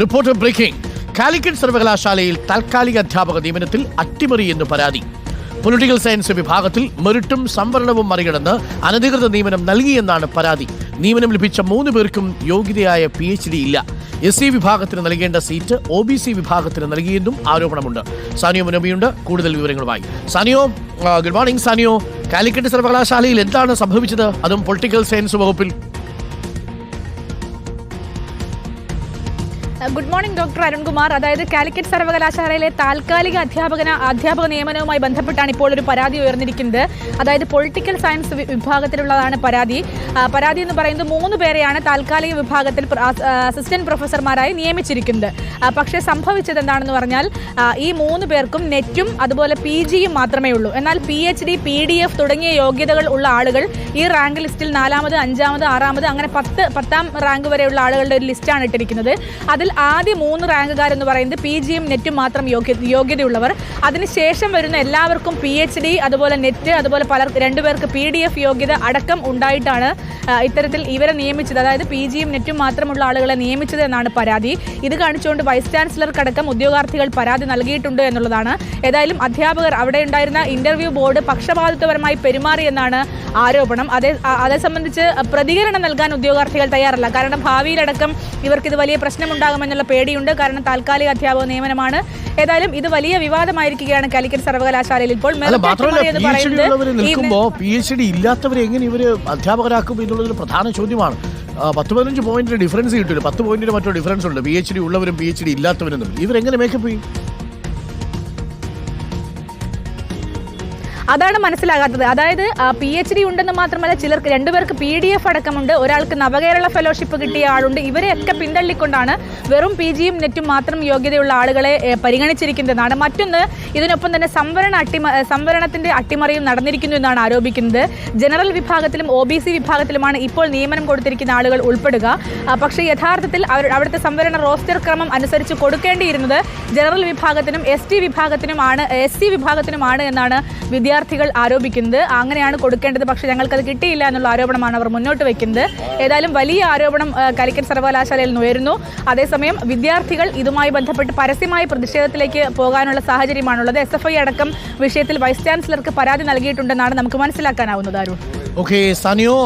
Reporter breaking. Calicut സർവകലാശാലയിൽ താൽക്കാലിക അധ്യാപക നിയമനത്തിൽ അട്ടിമറി എന്ന് പരാതി. പൊളിറ്റിക്കൽ സയൻസ് വിഭാഗത്തിൽ മെറിട്ടും സംവരണവും മറികടന്ന് അനധികൃത നിയമനം നൽകിയെന്നാണ് പരാതി. നിയമനം ലഭിച്ച മൂന്ന് പേർക്കും യോഗ്യതയായ പി എച്ച് ഡി ഇല്ല. എസ് സി വിഭാഗത്തിന് നൽകേണ്ട സീറ്റ് ഒ ബി സി വിഭാഗത്തിന് നൽകിയെന്നും ആരോപണമുണ്ട്. സാനിയോ മുനമിയുണ്ട് കൂടുതൽ വിവരങ്ങളുമായി. Saniyo good morning Saniyo. Calicut സർവകലാശാലയിൽ എന്താണ് സംഭവിച്ചത്? അതും പൊളിറ്റിക്കൽ സയൻസ് വകുപ്പിൽ ഗുഡ് മോർണിംഗ് ഡോക്ടർ അരുൺകുമാർ. അതായത് കാലിക്കറ്റ് സർവകലാശാലയിലെ താൽക്കാലിക അധ്യാപകന അധ്യാപക നിയമനവുമായി ബന്ധപ്പെട്ടാണ് ഇപ്പോൾ ഒരു പരാതി ഉയർന്നിരിക്കുന്നത്. അതായത് പൊളിറ്റിക്കൽ സയൻസ് വിഭാഗത്തിലുള്ളതാണ് പരാതി. പരാതി എന്ന് പറയുന്നത് മൂന്ന് പേരെയാണ് താൽക്കാലിക വിഭാഗത്തിൽ അസിസ്റ്റന്റ് പ്രൊഫസർമാരായി നിയമിച്ചിരിക്കുന്നത്. പക്ഷേ സംഭവിച്ചത് എന്താണെന്ന് പറഞ്ഞാൽ ഈ മൂന്ന് പേർക്കും നെറ്റും അതുപോലെ പി ജിയും മാത്രമേ ഉള്ളൂ. എന്നാൽ P H D P D F തുടങ്ങിയ യോഗ്യതകൾ ഉള്ള ആളുകൾ ഈ റാങ്ക് ലിസ്റ്റിൽ നാലാമത് അഞ്ചാമത് ആറാമത് അങ്ങനെ പത്ത് പത്താം റാങ്ക് വരെയുള്ള ആളുകളുടെ ഒരു ലിസ്റ്റാണ് ഇട്ടിരിക്കുന്നത്. അതിൽ ആദ്യ മൂന്ന് റാങ്കുകാർ എന്ന് പറയുന്നത് പി ജിയും നെറ്റും മാത്രം യോഗ്യ യോഗ്യതയുള്ളവർ. അതിനുശേഷം വരുന്ന എല്ലാവർക്കും പി എച്ച് ഡി അതുപോലെ നെറ്റ് അതുപോലെ പല രണ്ടുപേർക്ക് പി ഡി എഫ് യോഗ്യത അടക്കം ഉണ്ടായിട്ടാണ് ഇത്തരത്തിൽ ഇവരെ നിയമിച്ചത്. അതായത് പി ജിയും നെറ്റും മാത്രമുള്ള ആളുകളെ നിയമിച്ചത് എന്നാണ് പരാതി. ഇത് കാണിച്ചുകൊണ്ട് വൈസ് ചാൻസലർക്കടക്കം ഉദ്യോഗാർത്ഥികൾ പരാതി നൽകിയിട്ടുണ്ട് എന്നുള്ളതാണ്. ഏതായാലും അധ്യാപകർ അവിടെ ഉണ്ടായിരുന്ന ഇന്റർവ്യൂ ബോർഡ് പക്ഷപാതിത്വപരമായി പെരുമാറിയെന്നാണ് ആരോപണം. അതേ അതേ സംബന്ധിച്ച് പ്രതികരണം നൽകാൻ ഉദ്യോഗാർത്ഥികൾ തയ്യാറല്ല. കാരണം ഭാവിയിലടക്കം ഇവർക്ക് ഇത് വലിയ പ്രശ്നമുണ്ടാകുമെന്നുള്ള പേടിയുണ്ട്. കാരണം താൽക്കാലിക അധ്യാപക നിയമനമാണ്. ഏതായാലും ഇത് വലിയ വിവാദമായിരിക്കുകയാണ് കാലിക്കറ്റ് സർവകലാശാലയിൽ ഇപ്പോൾ. നിൽക്കുമ്പോൾ പി എച്ച് ഡി ഇല്ലാത്തവരെ എങ്ങനെ ഇവർ അധ്യാപകരാക്കും എന്നുള്ളതൊരു പ്രധാന ചോദ്യമാണ്. പത്ത് പതിനഞ്ച് പോയിന്റിന് ഡിഫറൻസ് കിട്ടില്ല. പത്ത് പോയിന്റിന് മറ്റോ ഡിഫറൻസ് ഉണ്ട്. പി എച്ച് ഡി ഉള്ളവരും പി എച്ച് ഡി ഇല്ലാത്തവരും ഇവരെങ്ങനെ മേക്കപ്പ് ചെയ്യും? അതാണ് മനസ്സിലാകാത്തത്. അതായത് പി എച്ച് ഡി ഉണ്ടെന്ന് മാത്രമല്ല ചിലർക്ക് രണ്ടുപേർക്ക് പി ഡി എഫ് അടക്കമുണ്ട്. ഒരാൾക്ക് നവകേരള ഫെലോഷിപ്പ് കിട്ടിയ ആളുണ്ട്. ഇവരെയൊക്കെ പിന്തള്ളിക്കൊണ്ടാണ് വെറും പി ജിയും നെറ്റും മാത്രം യോഗ്യതയുള്ള ആളുകളെ പരിഗണിച്ചിരിക്കുന്നതെന്നാണ് മറ്റൊന്ന് ഇതിനൊപ്പം തന്നെ സംവരണ അട്ടിമ സംവരണത്തിന്റെ അട്ടിമറിയും നടന്നിരിക്കുന്നു എന്നാണ് ആരോപിക്കുന്നത്. ജനറൽ വിഭാഗത്തിലും ഒ ബി സി വിഭാഗത്തിലുമാണ് ഇപ്പോൾ നിയമനം കൊടുത്തിരിക്കുന്ന ആളുകൾ ഉൾപ്പെടുക. പക്ഷേ യഥാർത്ഥത്തിൽ അവർ അവിടുത്തെ സംവരണ റോസ്റ്റർ ക്രമം അനുസരിച്ച് കൊടുക്കേണ്ടിയിരുന്നത് ജനറൽ വിഭാഗത്തിനും എസ് ടി വിഭാഗത്തിനുമാണ് എസ് സി വിഭാഗത്തിനുമാണ് എന്നാണ് വിദ്യാർത്ഥികൾ ആരോപിക്കുന്നത് അങ്ങനെയാണ് കൊടുക്കേണ്ടത് പക്ഷേ ഞങ്ങൾക്കത് കിട്ടിയില്ല എന്നുള്ള ആരോപണമാണ് അവർ മുന്നോട്ട് വയ്ക്കുന്നത് ഏതായാലും വലിയ ആരോപണം കാലിക്കറ്റ് സർവകലാശാലയിൽ ഉയരുന്നു. അതേസമയം വിദ്യാർത്ഥികൾ ഇതുമായി ബന്ധപ്പെട്ട് പരസ്യമായ പ്രതിഷേധത്തിലേക്ക് പോകാനുള്ള സാഹചര്യമാണുള്ളത്. എസ് എഫ് ഐ അടക്കം വിഷയത്തിൽ വൈസ് ചാൻസലർക്ക് പരാതി നൽകിയിട്ടുണ്ടെന്നാണ് നമുക്ക് മനസ്സിലാക്കാനാവുന്നത് അരുൺ. ഓക്കെ സനിയോ